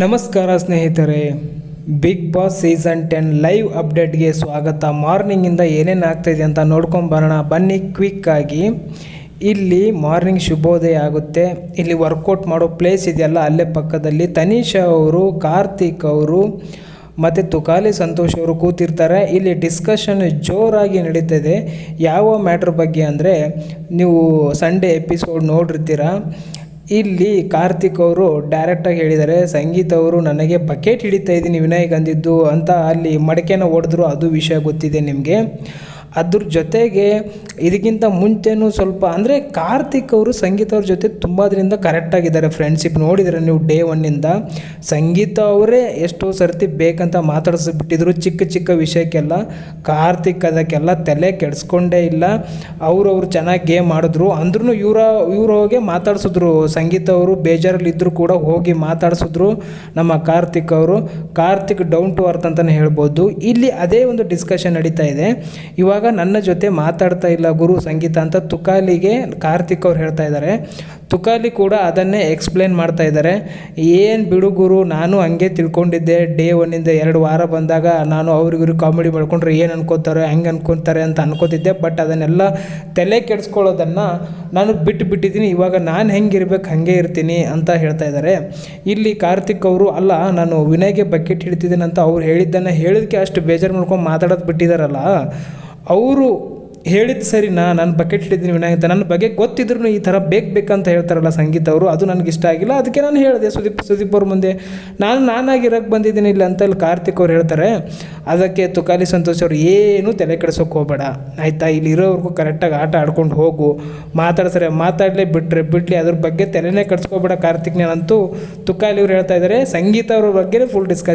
ನಮಸ್ಕಾರ ಸ್ನೇಹಿತರೆ Bigg Boss season ten live ಅಪ್ಡೇಟ್ಗೆ ಸ್ವಾಗತ. ಮಾರ್ನಿಂಗಿಂದ ಏನೇನು ಆಗ್ತಾಯಿದೆ ಅಂತ ನೋಡ್ಕೊಂಡು ಬರೋಣ. ಬನ್ನಿ ಕ್ವಿಕ್ ಆಗಿ. ಇಲ್ಲಿ ಮಾರ್ನಿಂಗ್ ಶುಭೋದಯ ಆಗುತ್ತೆ. ಇಲ್ಲಿ ವರ್ಕೌಟ್ ಮಾಡೋ ಪ್ಲೇಸ್ ಇದೆಯಲ್ಲ, ಅಲ್ಲೇ ಪಕ್ಕದಲ್ಲಿ ತನೀಶಾ ಅವರು, ಕಾರ್ತಿಕ್ ಅವರು ಮತ್ತು ತುಕಾಲಿ ಸಂತೋಷ್ ಅವರು ಕೂತಿರ್ತಾರೆ. ಇಲ್ಲಿ ಡಿಸ್ಕಷನ್ ಜೋರಾಗಿ ನಡೀತದೆ. ಯಾವ ಮ್ಯಾಟ್ರ್ ಬಗ್ಗೆ ಅಂದರೆ, ನೀವು ಸಂಡೇ ಎಪಿಸೋಡ್ ನೋಡಿರ್ತೀರ ಇಲ್ಲಿ ಕಾರ್ತಿಕ್ ಅವರು ಡೈರೆಕ್ಟಾಗಿ ಹೇಳಿದ್ದಾರೆ, ಸಂಗೀತ ಅವರು ನನಗೆ ಬಕೆಟ್ ಹಿಡಿತಾ ಇದ್ದೀನಿ ವಿನಾಯಕ್ ಅಂದಿದ್ದು ಅಂತ ಅಲ್ಲಿ ಮಡಕೆನ ಹೊಡೆದ್ರು, ಅದು ವಿಷಯ ಗೊತ್ತಿದೆ ನಿಮಗೆ. ಅದ್ರ ಜೊತೆಗೆ ಇದಕ್ಕಿಂತ ಮುಂಚೆನೂ ಸ್ವಲ್ಪ, ಅಂದರೆ ಕಾರ್ತಿಕ್ ಅವರು ಸಂಗೀತ ಅವ್ರ ಜೊತೆ ತುಂಬ ದಿನದಿಂದ ಕರೆಕ್ಟಾಗಿದ್ದಾರೆ ಫ್ರೆಂಡ್ಶಿಪ್ ನೋಡಿದರೆ ನೀವು ಡೇ ಒನ್ನಿಂದ ಸಂಗೀತ ಅವರೇ ಎಷ್ಟೋ ಸರ್ತಿ ಬೇಕಂತ ಮಾತಾಡಿಸ್ಬಿಟ್ಟಿದ್ರು ಚಿಕ್ಕ ಚಿಕ್ಕ ವಿಷಯಕ್ಕೆಲ್ಲ. ಕಾರ್ತಿಕ್ ಅದಕ್ಕೆಲ್ಲ ತಲೆ ಕೆಡಿಸ್ಕೊಂಡೇ ಇಲ್ಲ. ಅವರು ಚೆನ್ನಾಗಿ ಗೇಮ್ ಆಡಿದ್ರು. ಅಂದ್ರೂ ಇವರ, ಇವ್ರು ಹೋಗಿ ಮಾತಾಡ್ಸಿದ್ರು. ಸಂಗೀತ ಅವರು ಬೇಜಾರಲ್ಲಿದ್ದರೂ ಕೂಡ ಹೋಗಿ ಮಾತಾಡಿಸಿದ್ರು ನಮ್ಮ ಕಾರ್ತಿಕ್ ಅವರು. ಕಾರ್ತಿಕ್ ಡೌನ್ ಟು ಅರ್ತ್ ಅಂತಲೇ ಹೇಳ್ಬೋದು. ಇಲ್ಲಿ ಅದೇ ಒಂದು ಡಿಸ್ಕಷನ್ ನಡೀತಾ ಇದೆ. ಇವಾಗ ನನ್ನ ಜೊತೆ ಮಾತಾಡ್ತಾ ಇಲ್ಲ ಗುರು, ಸಂಗೀತ ಅಂತ ತುಕಾಲಿಗೆ ಕಾರ್ತಿಕ್ ಅವ್ರು ಹೇಳ್ತಾ ಇದ್ದಾರೆ. ತುಕಾಲಿ ಕೂಡ ಅದನ್ನೇ ಎಕ್ಸ್ಪ್ಲೇನ್ ಮಾಡ್ತಾ ಇದ್ದಾರೆ. ಏನು ಬಿಡು ಗುರು, ನಾನು ಹಂಗೆ ತಿಳ್ಕೊಂಡಿದ್ದೆ. ಡೇ ಒನ್ನಿಂದ ಎರಡು ವಾರ ಬಂದಾಗ ನಾನು ಅವ್ರಿಗಿವ್ರು ಕಾಮಿಡಿ ಮಾಡ್ಕೊಂಡ್ರೆ ಏನು ಅನ್ಕೋತಾರೆ, ಹೆಂಗೆ ಅನ್ಕೊತಾರೆ ಅಂತ ಅನ್ಕೋತಿದ್ದೆ. ಬಟ್ ಅದನ್ನೆಲ್ಲ ತಲೆ ಕೆಡಿಸ್ಕೊಳ್ಳೋದನ್ನು ನಾನು ಬಿಟ್ಟು ಬಿಟ್ಟಿದ್ದೀನಿ. ಇವಾಗ ನಾನು ಹೆಂಗಿರ್ಬೇಕು, ಹಾಗೆ ಇರ್ತೀನಿ ಅಂತ ಹೇಳ್ತಾ ಇದ್ದಾರೆ. ಇಲ್ಲಿ ಕಾರ್ತಿಕ್ ಅವರು, ಅಲ್ಲ, ನಾನು ವಿನಯ್ಗೆ ಬಕೆಟ್ ಹಿಡ್ತಿದ್ದೀನಿ ಅಂತ ಅವ್ರು ಹೇಳಿದ್ದನ್ನು ಹೇಳಿದಕ್ಕೆ ಅಷ್ಟು ಬೇಜಾರು ಮಾಡ್ಕೊಂಡು ಮಾತಾಡೋದು ಬಿಟ್ಟಿದ್ದಾರಲ್ಲ ಅವರು ಹೇಳಿದ್ದು ಸರಿನಾ ನಾನು ಬಕೆಟ್ ಹಿಡಿದ್ದೀನಿ ವಿನಾಯಕ್ ನನ್ನ ಬಗ್ಗೆ ಗೊತ್ತಿದ್ರು ಈ ಥರ ಬೇಕು ಬೇಕಂತ ಹೇಳ್ತಾರಲ್ಲ ಸಂಗೀತ ಅವರು, ಅದು ನನಗೆ ಇಷ್ಟ ಆಗಿಲ್ಲ. ಅದಕ್ಕೆ ನಾನು ಹೇಳಿದೆ, ಸುದೀಪ್ ಸುದೀಪ್ ಅವ್ರ ಮುಂದೆ. ನಾನು ನಾನಾಗಿರೋಕ್ಕೆ ಬಂದಿದ್ದೀನಿ ಇಲ್ಲ ಅಂತ ಇಲ್ಲಿ ಕಾರ್ತಿಕ್ ಅವ್ರು ಹೇಳ್ತಾರೆ. ಅದಕ್ಕೆ ತುಕಾಲಿ ಸಂತೋಷ್ ಅವರು, ಏನೂ ತಲೆ ಕೆಡಿಸೋಕೆ ಹೋಗಬೇಡ. ಆಯಿತಾ? ಇಲ್ಲಿ ಇರೋವರೆಗೂ ಕರೆಕ್ಟಾಗಿ ಆಟ ಆಡ್ಕೊಂಡು ಹೋಗು. ಮಾತಾಡ್ಸರೆ, ಮಾತಾಡಲೇ ಬಿಟ್ಟರೆ ಬಿಡಲಿ. ಅದ್ರ ಬಗ್ಗೆ ತಲೆನೇ ಕೆಡಿಸ್ಕೋಬೇಡ ಕಾರ್ತಿಕ್ ನಾನಂತೂ ತುಕಾಲಿ ಅವ್ರು ಹೇಳ್ತಾ ಇದ್ದಾರೆ ಸಂಗೀತ ಅವ್ರ ಬಗ್ಗೆ ಫುಲ್ ಡಿಸ್ಕಷನ್